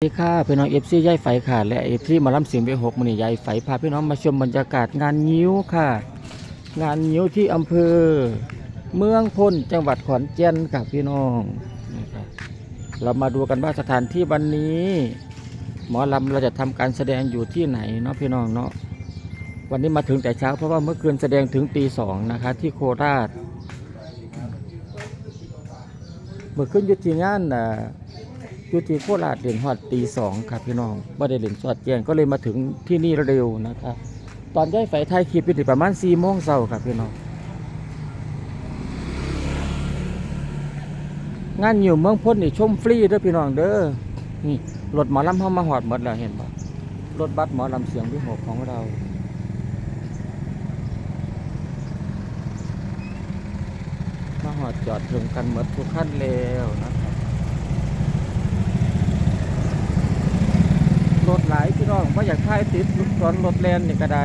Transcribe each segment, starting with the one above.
สวัสดีค่ะพี่น้องเอฟซียายไฟค่ะและเอฟซีมาล้ำเสียงไปหกมันนี่ยายไฟพาพี่น้องมาชมบรรยากาศงานงิ้วค่ะ งานงิ้วที่อำเภอ เมืองพนจังหวัดขอนแก่นค่ะพี่น้องเรามาดูกันว่าสถานที่วันนี้ หมอลำเราจะทำการแสดงอยู่ที่ไหนเนาะพี่น้องเนาะวันนี้มาถึงแต่เช้าเพราะว่าเมื่อคืนแสดงถึงตีสองนะคะที่โคราชเมื่อคืนยุติงานน่ะ อยู่ที่โคราชเด่นฮอดตีสองครับพี่น้องบ่ได้เล่นสอดแจงก็เลยมาถึงที่นี่เร็วนะครับ ตอนย้ายไฟไทยคลิปอยู่ที่ประมาณ4ี่โมงเช้าครับพี่น้องงานอยู่เมืองพ้นนี่ชมฟรีเด้อพี่น้องเด้อนี่รถหมอลำเข้ามาหอดหมดแล้วเห็นปะรถบัสหมอลำเสียงวิหกของเรามาหอดจอดถึงกันหมดทุกขั้นแล้วนะครับ ร ถหลายพี่น้องว่าอยากถ่ายติดตอนรถแลนนี่ก็ได้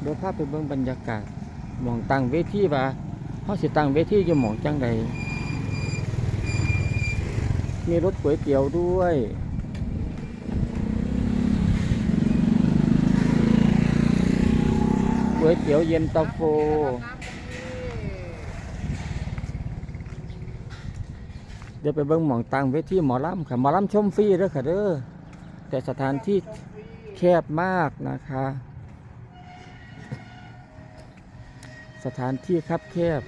เดี๋ยวพาไปเบิ่งบรรยากาศมองตั้งเวทีว่าเขาสิตั้งเวทีอยู่หมองจังใดมีรถก๋วยเตี๋ยวด้วยก๋วยเตี๋ยวเย็นตาโฟ เดี๋ยวไปเบิ่งหมองตังเวทีหมอลำค่ะหมอลำชมฟรีเด้อค่ะเด้อแต่สถานที่แคบมากนะคะ สถานที่คับแคบ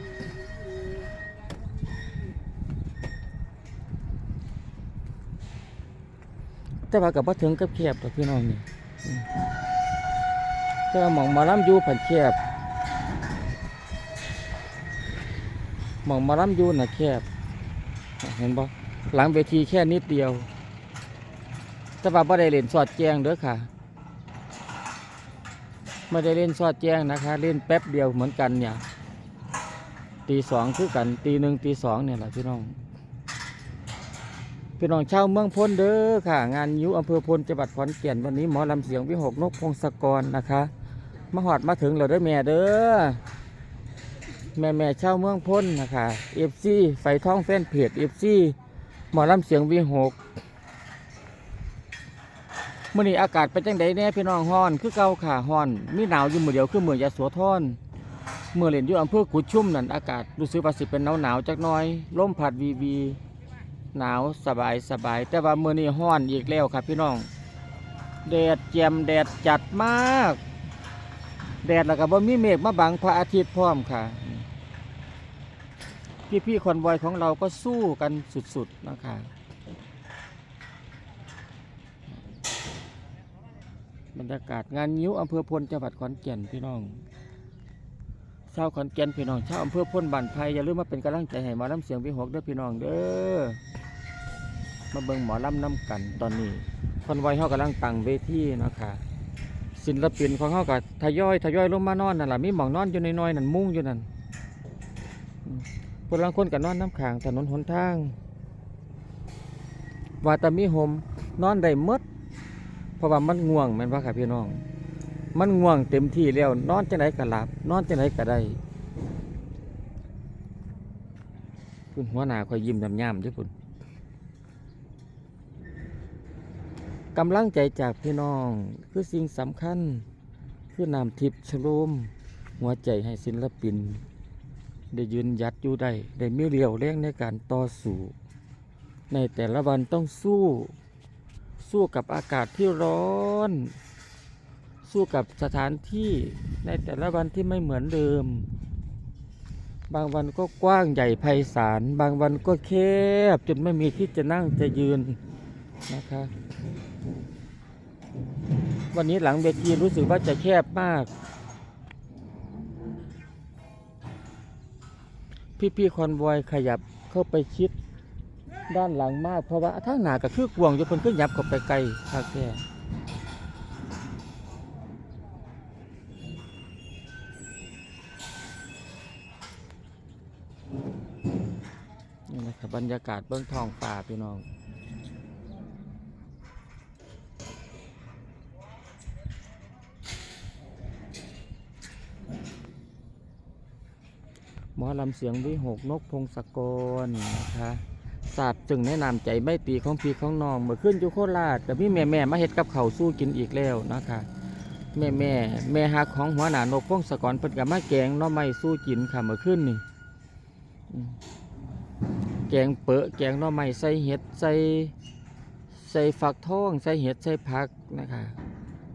แต่ว่ากับว่าถึงกับแคบต่อพี่น้องนี่อืมแต่หมองหมอลำอยู่ผันแคบหมองหมอลำอยู่น่ะแคบ เห็นบ่หลังเวทีแค่นิดเดียวแต่ว่าไม่ได้เล่นสอดแจ้งเด้อค่ะไม่ได้เล่นสอดแจ้งนะคะ เล่นแป๊บเดียวเหมือนกันเนี่ยตีสองคือกันตีหนึ่งตีสองเนี่ยแหละพี่น้องพี่น้องชาวเมืองพลเด้อค่ะ งานยุอำเภอพลจังหวัดขอนแก่นวันนี้หมอลำเสียงวิหกนกพงศกรนะคะ มาหอดมาถึงเราเด้อแม่เด้อ แม่แม่เช่าเมืองพ้นนะคะเอฟซีไฟท้องแฟนเพจเอฟซีหมอลำเสียงวีหกมื่อนี้อากาศเป็นจังไดแน่พี่น้องฮ้อน คือเก่าขาฮ้อน มีหนาวอยู่มือเดียวคือเมืองยะโสธรเมื่อเล่นอยู่อำเภอกุดชุ่มนั่นอากาศรู้สึกว่าสิเป็นหนาวหนาวจักน่อยลมพัดวีวีหนาวสบายสบาย แต่ว่าเมื่อนี้ฮ้อนอีกแล้วครับพี่น้องแดดแจมแดดจัดมาก แดดแล้วก็บ่มีเมฆมาบังพระอาทิตย์พร้อมค่ะ พี่พี่ๆคอนวอยของเราก็สู้กันสุดๆนะคะบรรยากาศงานยิ้วอำเภอพลจังหวัดขอนแก่นพี่น้องชาวขอนแก่นพี่น้องชาวอำเภอพลบ้านไผ่อย่าลืมมาเป็นกำลังใจให้หมอลำเสียงพี่หกเด้อพี่น้องเด้อมาเบิ่งหมอลำน้ำกันตอนนี้คอนวอยเขากำลังตั้งเวทีนะคะศิลปินของเขาก็ทยอยทยอยลงมานอนนั่นแหละมีหมองนอนอยู่น้อยๆนั่นมุ้งอยู่นั่น คนลางคนก็นอนน้ำขางถนนหนทางว่าแต่มีโฮมนอนได้มดเพราะว่ามันง่วงแม่นว่าค่ะพี่น้อง มันง่วงเต็มที่แล้ว นอนจังไดก็หลับ นอนจังไดก็ได้คุณหัวหน้าคอยยิ้มย่ำๆด้วยคุณกำลังใจจากพี่น้อง คือสิ่งสำคัญ คือนำทิพย์ชโลม หัวใจให้ศิลปิน ได้ยืนหยัดอยู่ได้ได้มีเรี่ยวแรงในการต่อสู้ในแต่ละวันต้องสู้ สู้กับอากาศที่ร้อน สู้กับสถานที่ในแต่ละวันที่ไม่เหมือนเดิม บางวันก็กว้างใหญ่ไพศาลบางวันก็แคบจนไม่มีที่จะนั่งจะยืนนะคะวันนี้หลังเวทีรู้สึกว่าจะแคบมาก พี่ๆคอนวอยขยับเข้าไปชิดด้านหลังมาก เพราะว่าทางหนากับคือกวงอยู่เพิ่นขึ้นยับเข้าไปไกลคากแก่นี่นะครับบรรยากาศเบื้องท้องฟ้าพี่น้อง อลำเสียงวิหกนกพงศกรนะคะทราบจึงแนะนำใจไม่ตีของพี่ของน้องเมื่อขึ้นอยู่โคราชกับพี่แม่แม่มาเฮ็ดกับเขาสู้กินอีกแล้วนะคะแม่แม่แม่ฮักของหัวหนานกพงศกรเพิ่นกับมาแกงน้อไม้สู้กินค่ะเมื่อขึ้นนี่แกงเปอะแกงน้อไม้ใส่เห็ดใส่ใส่ฝักทองใส่เห็ดใส่ผักนะคะ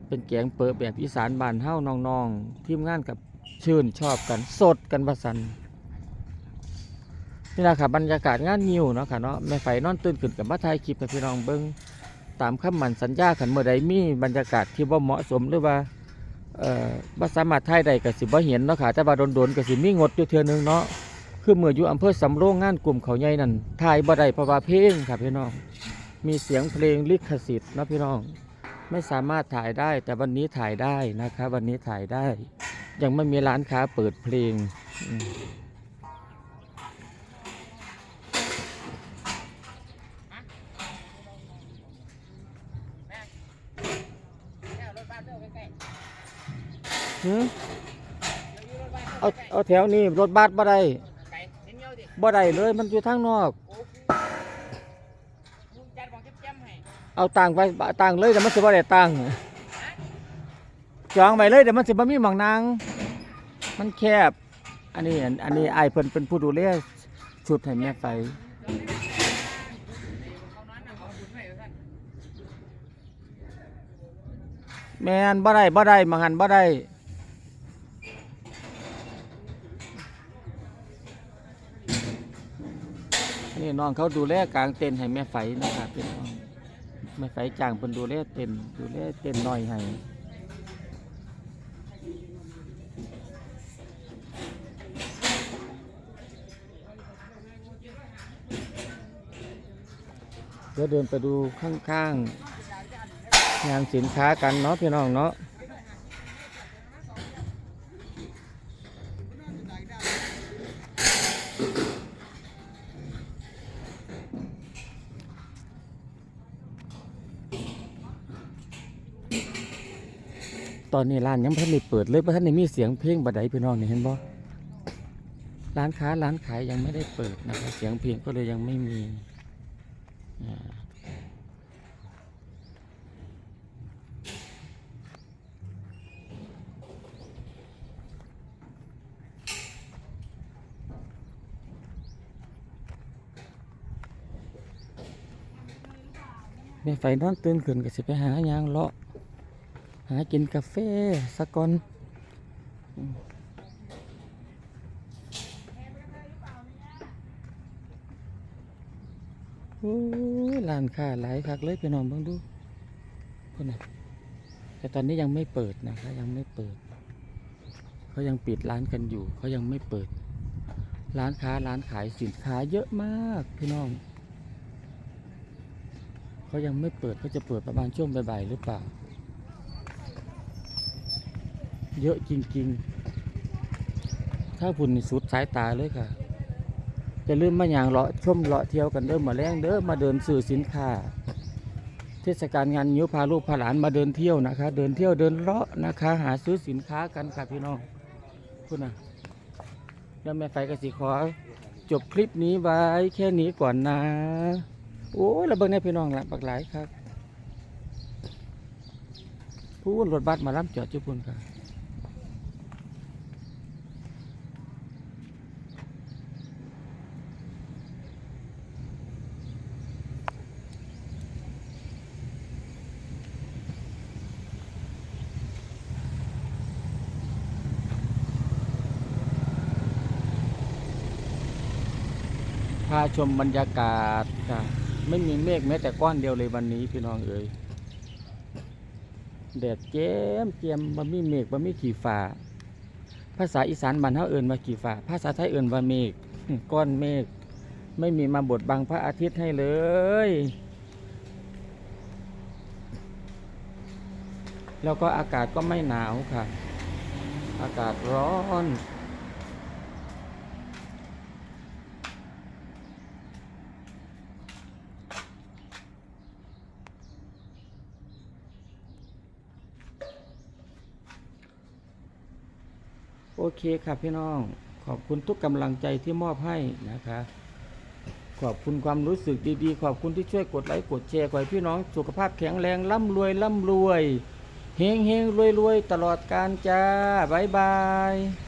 เป็นแกงเปอะแบบอีสานบ้านเฮาน้องๆทีมงานกับชื่นชอบกันสดกันประสัน นี่แหละค่ะบรรยากาศงานยิวเนาะค่ะเนาะแม่ไฟนอนตื่นขึ้นกับมาถ่ายคลิปให้พี่น้องเบิ่งตามคำมันสัญญาขันเมื่อใดมีบรรยากาศที่บ่เหมาะสมหรือว่าเอ่อบ่สามารถถ่ายได้ก็สิบ่เห็นเนาะค่ะแต่ว่าโดนๆก็สิมีงดอยู่เทื่อนึงเนาะคือเมื่ออยู่อำเภอสำโรงงานกลุ่มเขาใหญ่นั่นถ่ายบ่ได้เพราะว่าเพลงค่ะพี่น้องมีเสียงเพลงลิขสิทธิ์เนาะพี่น้องไม่สามารถถ่ายได้ แต่วันนี้ถ่ายได้นะครับวันนี้ถ่ายได้ ยังไม่มีร้านค้าเปิดเพลง หือเอาเอาแถวนี้รถบัสบ่ได้บ่ได้เลยมันอยู่ทางนอก เอาตังไปตังเลยเดี๋ยวมันสิบ่ได้ตังจองไว้เลยเดี๋ยวมันสิบ่มีหมองนางมันแคบ อันนี้อันนี้ไอายเพิ่นเป็นผู้ดูแลชุดให้แม่ไฟแม่นบ่ได้บ่ได้มหันบ่ได้ นี่น้องเขาดูแลกลางเต็นท์ให้แม่ไฟนะครับพี่น้องไม่ไฟจ้างเพิ่นดูแลเต็นดูแลเต็นน้อยให้เดี๋ยวเดินไปดูข้างๆงานสินค้ากันเนาะพี่น้องเนาะ ตอนนี้ร้านยังบ่ทันได้เปิดเลยบ่ทันได้มีเสียงเพลงบัดใดพี่น้องนี่เห็นบ่ร้านค้าร้านขายยังไม่ได้เปิดนะครับเสียงเพลงก็เลยยังไม่มีอ่าแม่ไฟนอนตื่นขึ้นก็สิไปหายางเลาะ หากินกาแฟสักก่อนอืมโอ้ยร้านค้าหลายคักเลยพี่น้องเบิ่งดูคนน่ะแต่ตอนนี้ยังไม่เปิดนะครับยังไม่เปิด เขายังปิดร้านกันอยู่ เขายังไม่เปิด ร้านค้าร้านขายสินค้าเยอะมากพี่น้อง เขายังไม่เปิดเขาจะเปิดประมาณช่วงบ่ายๆหรือเปล่า เยอะจริง ๆ ถ้าพุ่นนี่สุดสายตาเลยค่ะจะลืมมาอย่างเลาะชมเลาะเที่ยวกันเด้อมาแรงเด้อมาเดินสื่อสินค้า เทศกาลงานยิ้วพาลูกพาหลานมาเดินเที่ยวนะคะ เดินเที่ยวเดินเลาะนะคะ หาซื้อสินค้ากันค่ะพี่น้องคุณนะแล้วแม่ไฟกสิขอ จบคลิปนี้ไว้แค่นี้ก่อนนะ โอ้ยระเบิดในพี่น้องละบักหลายครับพูดรถบัสมารับจอดจุพุ่นค่ะ พาชมบรรยากาศค่ะไม่มีเมฆแม้แต่ก้อนเดียวเลยวันนี้พี่น้องเอ๋ยแดดเจียมเจียมบ่มีเมฆบ่มีขี่ฟ้าภาษาอีสานบ้านเฮาเอิ้นว่าขี่ฟ้าภาษาไทยเอิ้นว่าเมฆก้อนเมฆไม่มีมาบดบังพระอาทิตย์ให้เลย แล้วก็อากาศก็ไม่หนาวค่ะ อากาศร้อน โอเคครับพี่น้อง ขอบคุณทุกกำลังใจที่มอบให้นะคะ ขอบคุณความรู้สึกดีๆ ขอบคุณที่ช่วยกดไลค์กดแชร์ขอให้พี่น้องสุขภาพแข็งแรงร่ำรวยร่ำรวยเฮงเฮงรวยรวยตลอดการจ้าบ๊ายบาย